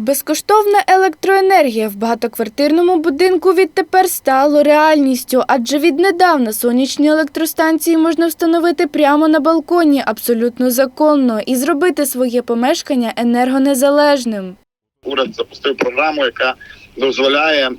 Безкоштовна електроенергія в багатоквартирному будинку відтепер стало реальністю, адже віднедавна сонячні електростанції можна встановити прямо на балконі абсолютно законно і зробити своє помешкання енергонезалежним. уряд запустив програму, яка дозволяє е,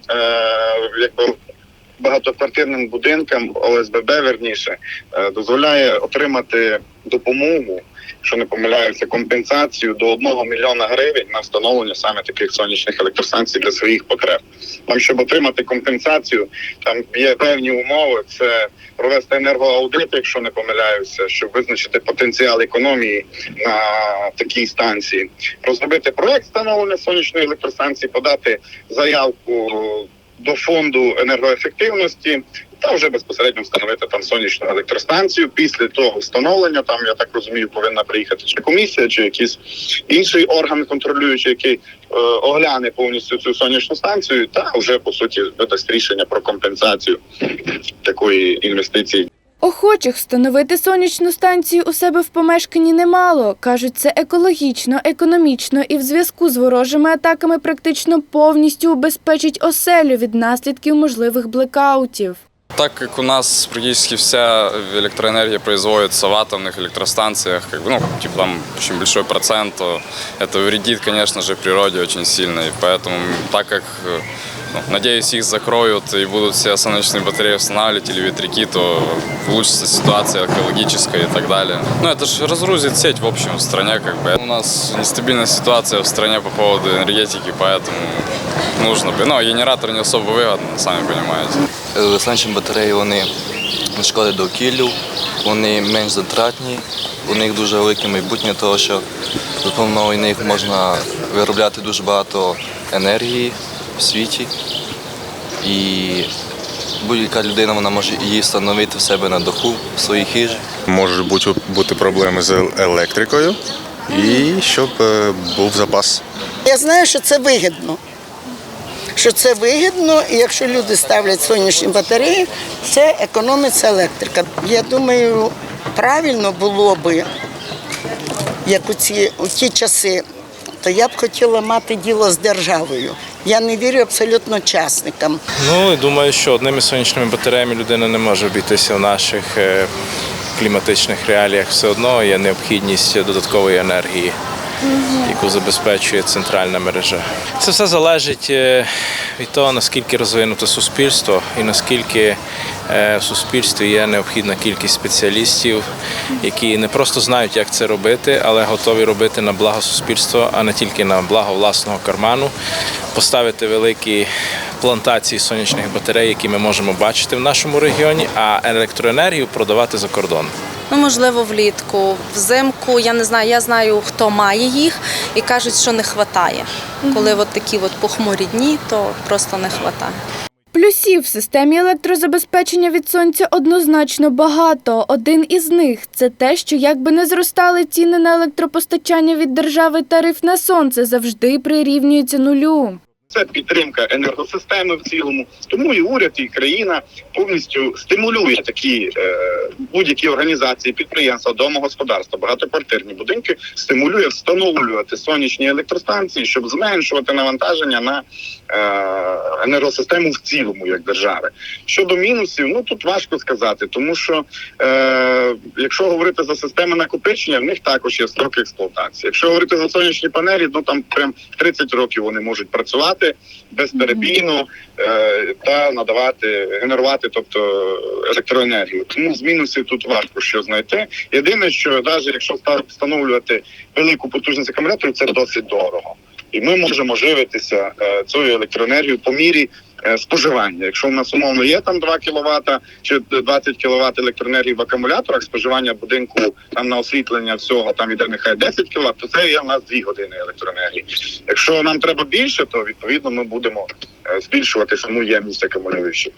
багатоквартирним будинкам ОСББ верніше е, дозволяє отримати допомогу, якщо не помиляюся, компенсацію до 1 мільйона гривень на встановлення саме таких сонячних електростанцій для своїх потреб. Там, щоб отримати компенсацію, там є певні умови. Це провести енергоаудит, якщо не помиляюся, щоб визначити потенціал економії на такій станції розробити проект встановлення сонячної електростанції, подати заявку до фонду енергоефективності та вже безпосередньо встановити там сонячну електростанцію. Після того встановлення там я так розумію, повинна приїхати чи комісія, чи якийсь інший орган контролюючий, який е, огляне повністю цю сонячну станцію, та вже по суті видасть рішення про компенсацію такої інвестиції. Охочих встановити сонячну станцію у себе в помешканні немало. Кажуть, це екологічно, економічно і в зв'язку з ворожими атаками практично повністю убезпечить оселю від наслідків можливих блекаутів. Так как у нас практически вся электроэнергия производится в атомных электростанциях, как бы, ну, типа там очень большой процент, то это вредит, конечно же, природе очень сильно. И поэтому, так как, э, ну, надеюсь, их закроют и будут все солнечные батареи устанавливать или ветряки, то улучшится ситуация экологическая и так далее. Ну, это же разгрузит сеть в общем в стране, как бы. У нас нестабильная ситуация в стране по поводу энергетики, поэтому нужно, ну, а генератор не особо выгодно, сами понимаете. Е, Сонячні батареї вони не шкодять довкіллю, вони менш затратні, у них дуже велике майбутнє, тому що за допомогою них можна виробляти дуже багато енергії в світі. І будь-яка людина вона може її встановити в себе на даху в своїй хижі. Можуть бути, бути проблеми з електрикою, і щоб е, був запас. Я знаю, що це вигідно. Що це вигідно, і якщо люди ставлять сонячні батареї, це економиться електрика. Я думаю, правильно було би, як у ці у ті часи, то я б хотіла мати діло з державою. Я не вірю абсолютно частникам. Ну і думаю, що одними сонячними батареями людина не може обійтися в наших е, кліматичних реаліях. Все одно є необхідність додаткової енергії, яку забезпечує центральна мережа. Це все залежить е, від того, наскільки розвинуте суспільство і наскільки в суспільстві є необхідна кількість спеціалістів, які не просто знають, як це робити, але готові робити на благо суспільства, а не тільки на благо власного карману, поставити великі плантації сонячних батарей, які ми можемо бачити в нашому регіоні, а електроенергію продавати за кордон. Ну, можливо, влітку, взимку. Я не знаю, я знаю, хто має їх, і кажуть, що не вистачає. Коли от такі от похмурі дні, то просто не вистачає. Плюсів в системі електрозабезпечення від сонця однозначно багато. Один із них це те, що якби не зростали ціни на електропостачання від держави, тариф на сонце завжди прирівнюється нулю. Це підтримка енергосистеми в цілому. Тому і уряд, і країна повністю стимулює такі е, будь-які організації, підприємства, домогосподарства, багатоквартирні будинки, стимулює встановлювати сонячні електростанції, щоб зменшувати навантаження на енергосистему в цілому, як держави. Щодо мінусів, ну тут важко сказати, тому що е, якщо говорити за системи накопичення, в них також є строки експлуатації. Якщо говорити за сонячні панелі, ну там прям 30 років вони можуть працювати безперебійно е, та надавати, генерувати, тобто електроенергію. Тому з мінусів тут важко що знайти. Єдине, що навіть якщо ста- встановлювати велику потужність акумуляторів, це досить дорого. І ми можемо живитися е, цією електроенергією по мірі е, споживання. Якщо в нас умовно є там 2 кВт чи 20 кВт електроенергії в акумуляторах, споживання будинку там на освітлення всього там іде нехай 10 кВт, то це є в нас 2 години електроенергії. Якщо нам треба більше, то відповідно ми будемо е, збільшувати саму ємність акумулюючих.